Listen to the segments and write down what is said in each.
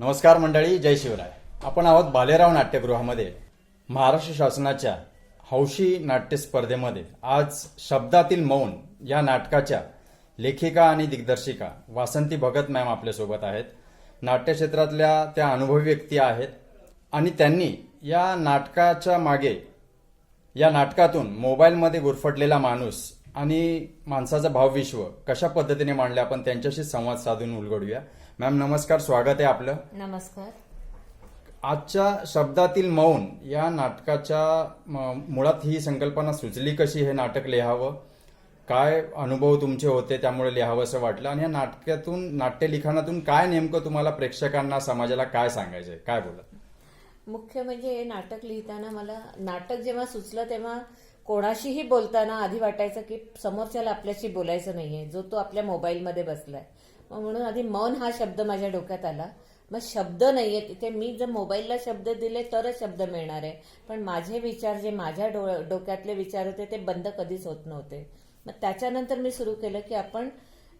नमस्कार मंडळी जय शिवराय. आपण आहोत बालेराव नाट्यगृहामध्ये महाराष्ट्र शासनाच्या हौशी नाट्य स्पर्धेमध्ये. आज शब्दातील मौन या नाटकाच्या लेखिका आणि दिग्दर्शिका वासंती भगत मॅम आपल्यासोबत आहेत. नाट्यक्षेत्रातल्या त्या अनुभवी व्यक्ती आहेत आणि त्यांनी या नाटकाच्या मागे या नाटकातून मोबाईलमध्ये गुरफटलेला माणूस आणि माणसाचं भावविश्व कशा पद्धतीने मांडले आपण त्यांच्याशी संवाद साधून उलगडूया. मॅम नमस्कार स्वागत आहे आपलं. नमस्कार. आजच्या शब्दातील मौन या नाटकाच्या मुळात ही संकल्पना सुचली कशी हे नाटक लिहावं? काय अनुभव तुमचे होते त्यामुळे लिहावं असं वाटलं? आणि या नाटकातून नाट्यलिखाणातून काय नेमकं तुम्हाला प्रेक्षकांना समाजाला काय सांगायचंय? काय बोलत? मुख्य म्हणजे हे नाटक लिहिताना मला नाटक जेव्हा सुचलं तेव्हा कोणाशीही बोलताना आधी वाटायचं की समोरच्याला आपल्याशी बोलायचं नाहीये जो तो आपल्या मोबाईलमध्ये बसलाय. मग म्हणून आधी मन हा शब्द माझ्या डोक्यात आला. मग शब्द नाहीये तिथे मी जर मोबाईलला शब्द दिले तरच शब्द मिळणार आहे. पण माझे विचार जे माझ्या डो डोक्यातले विचार होते ते बंद कधीच होत नव्हते. मग त्याच्यानंतर मी सुरू केलं की आपण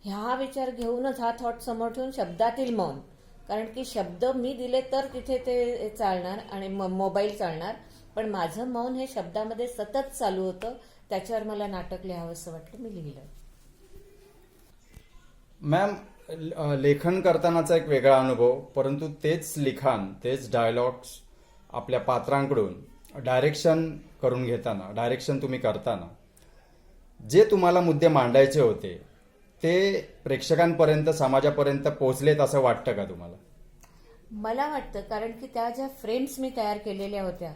ह्या विचार घेऊनच हा थॉट समोर ठेवून शब्दातील मौन कारण की शब्द मी दिले तर तिथे ते चालणार आणि म- मोबाईल चालणार. पण माझं मौन हे शब्दामध्ये सतत चालू होतं. त्याच्यावर मला नाटक लिहावंसं वाटलं. मी लिहिलं. मॅम लेखन करतानाचा एक वेगळा अनुभव परंतु तेच लिखाण तेच डायलॉग्स आपल्या पात्रांकडून डायरेक्शन करून घेताना डायरेक्शन तुम्ही करताना जे तुम्हाला मुद्दे मांडायचे होते ते प्रेक्षकांपर्यंत समाजापर्यंत पोहोचलेत असं वाटतं का तुम्हाला? मला वाटतं कारण की त्या ज्या फ्रेम्स मी तयार केलेल्या होत्या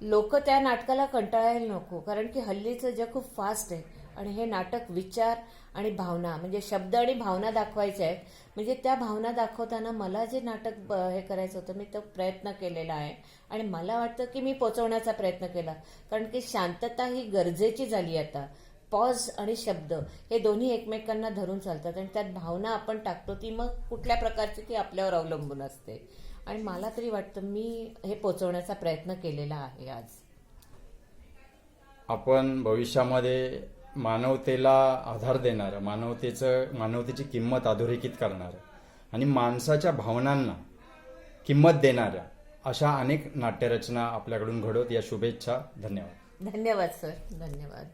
लोक त्या नाटकाला कंटाळायला नको कारण की हल्लीचं जग खूप फास्ट आहे. आणि हे नाटक विचार आणि भावना म्हणजे शब्द आणि भावना दाखवायचे आहेत. म्हणजे त्या भावना दाखवताना मला जे नाटक ब- हे करायचं होतं मी तो प्रयत्न केलेला आहे. आणि मला वाटतं की मी पोचवण्याचा प्रयत्न केला. कारण की शांतता ही गरजेची झाली आता. पॉज आणि शब्द हे दोन्ही एकमेकांना धरून चालतात आणि त्यात भावना आपण टाकतो ती मग कुठल्या प्रकारची ती आपल्यावर अवलंबून असते. आणि मला तरी वाटतं मी हे पोचवण्याचा प्रयत्न केलेला आहे आज. आपण भविष्यामध्ये मानवतेला आधार देणारं मानवतेचं मानवतेची किंमत अधोरेखित करणारं आणि माणसाच्या भावनांना किंमत देणाऱ्या अशा अनेक नाट्यरचना आपल्याकडून घडवत या शुभेच्छा. धन्यवाद. धन्यवाद सर. धन्यवाद.